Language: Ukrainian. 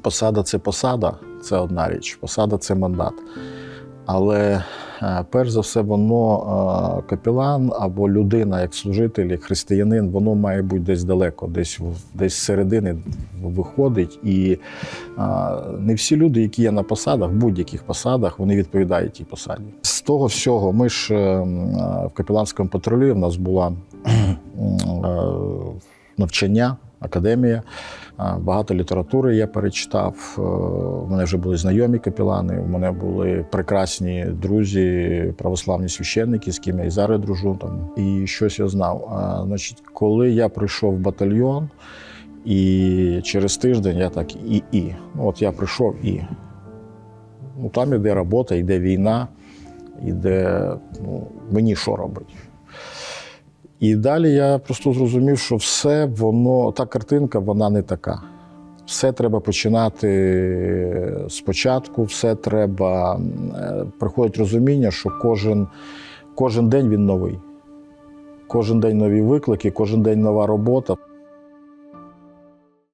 посада це посада, це одна річ. Посада це мандат. Але е, перш за все, воно е, капелан або людина, як служитель, як християнин, воно має бути десь далеко, десь десь середини виходить. І е, не всі люди, які є на посадах, будь-яких посадах, вони відповідають тій посаді. З того всього, ми ж в капеланському патрулі в нас була навчання, академія. Багато літератури я перечитав. Е, У мене вже були знайомі капелани, у мене були прекрасні друзі, православні священники, з ким я і зараз дружу. Там, і щось я знав. А, значить, коли я прийшов в батальйон, і через тиждень я так і і. Ну, от я прийшов і. Ну, там іде робота, йде війна, іде ну, мені що робити. І далі я просто зрозумів, що все воно, та картинка, вона не така. Все треба починати спочатку, все треба. е, Приходить розуміння, що кожен, кожен день він новий. Кожен день нові виклики, кожен день нова робота.